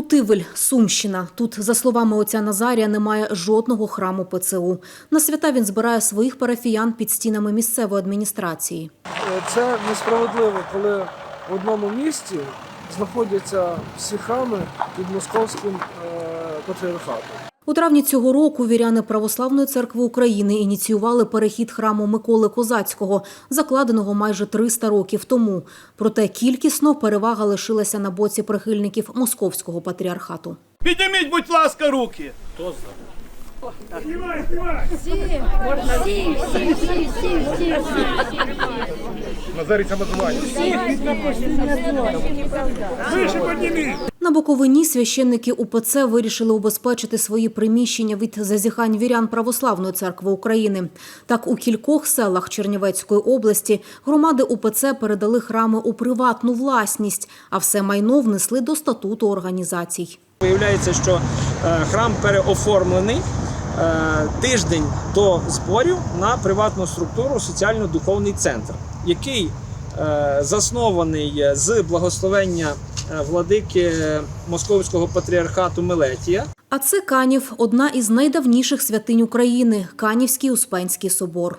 Путивль, Сумщина. Тут, за словами отця Назарія, немає жодного храму ПЦУ. На свята він збирає своїх парафіян під стінами місцевої адміністрації. Е, Це несправедливо, коли в одному місті знаходяться всі храми під московським е, патріархатом. У травні цього року віряни Православної церкви України ініціювали перехід храму Миколи Козацького, закладеного майже 300 років тому. Проте кількісно перевага лишилася на боці прихильників московського патріархату. Підніміть, будь ласка, руки. На Буковині священники УПЦ вирішили убезпечити свої приміщення від зазіхань вірян Православної церкви України. Так, у кількох селах Чернівецької області громади УПЦ передали храми у приватну власність, а все майно внесли до статуту організацій. Виявляється, що е, храм переоформлений е, тиждень до зборів на приватну структуру соціально-духовний центр, який е, заснований з благословення владики Московського патріархату Мелетія. А це Канів – одна із найдавніших святинь України – Канівський Успенський собор.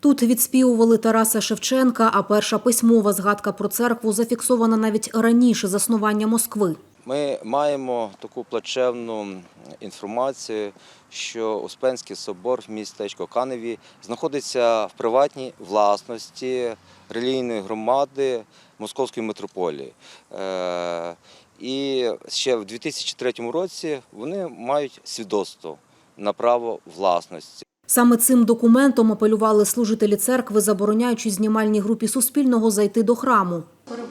Тут відспівували Тараса Шевченка, а перша письмова згадка про церкву зафіксована навіть раніше заснування Москви. Ми маємо таку плачевну інформацію, що Успенський собор в містечку Каневі знаходиться в приватній власності релігійної громади Московської митрополії. Е, І ще в 2003 році вони мають свідоцтво на право власності. Саме цим документом апелювали служителі церкви, забороняючи знімальній групі Суспільного зайти до храму.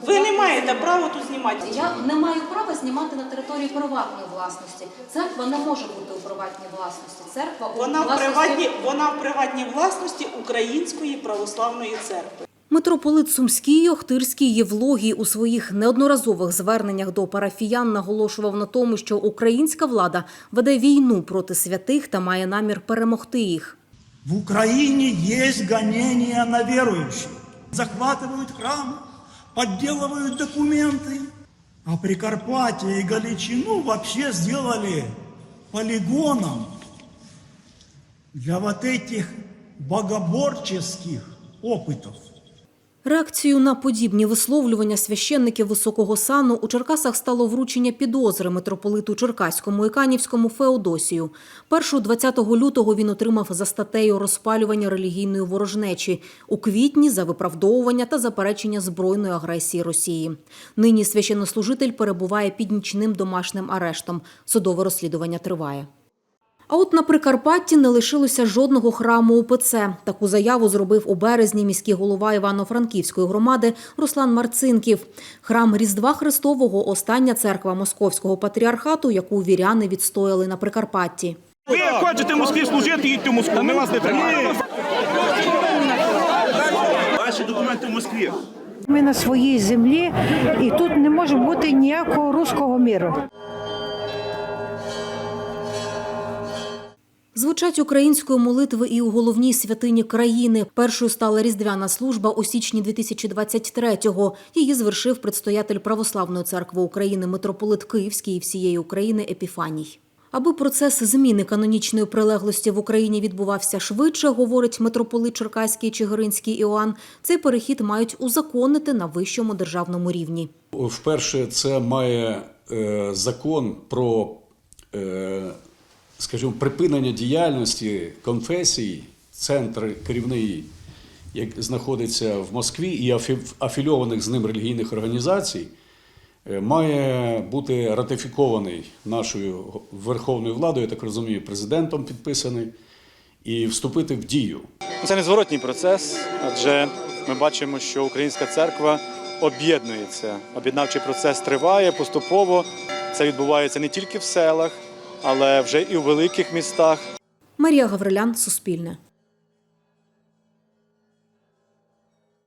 Ви не маєте права тут знімати. Я не маю права знімати на території приватної власності. Церква не може бути у приватній власності. Церква у Вона в власності приватній, вона в приватній власності Української православної церкви. Митрополит Сумський, Охтирський, Євлогій у своїх неодноразових зверненнях до парафіян наголошував на тому, що українська влада веде війну проти святих та має намір перемогти їх. В Украине есть гонения на верующих. Захватывают храмы, подделывают документы. А Прикарпатье и Галичину вообще сделали полигоном для вот этих богоборческих опытов. Реакцією на подібні висловлювання священників високого сану у Черкасах стало вручення підозри митрополиту Черкаському і Канівському Феодосію. Першу 20 лютого він отримав за статтею розпалювання релігійної ворожнечі у квітні за виправдовування та заперечення збройної агресії Росії. Нині священнослужитель перебуває під нічним домашнім арештом. Судове розслідування триває. А от на Прикарпатті не лишилося жодного храму УПЦ. Таку заяву зробив у березні міський голова Івано-Франківської громади Руслан Марцинків. Храм Різдва Христового – остання церква Московського патріархату, яку віряни відстояли на Прикарпатті. Ви хочете Москві служити, їдьте в Москву. Ми вас не тримаємо. Ваші документи в Москві. Ми на своїй землі, і тут не може бути ніякого руського міру. Звучать української молитви і у головній святині країни. Першою стала різдвяна служба у січні 2023-го. Її звершив предстоятель Православної церкви України митрополит Київський і всієї України Епіфаній. Аби процес зміни канонічної прилеглості в Україні відбувався швидше, говорить митрополит Черкаський Чигиринський Іоанн, цей перехід мають узаконити на вищому державному рівні. Вперше це має е, закон про, е, скажімо, припинення діяльності конфесій, центр керівний, як знаходиться в Москві, і афі- афільованих з ним релігійних організацій, е, має бути ратифікований нашою Верховною владою, я так розумію, президентом підписаний, і вступити в дію. Це незворотній процес, адже ми бачимо, що українська церква об'єднується. Об'єднавчий процес триває поступово. Це відбувається не тільки в селах, але вже і у великих містах. Марія Гаврилян, Суспільне.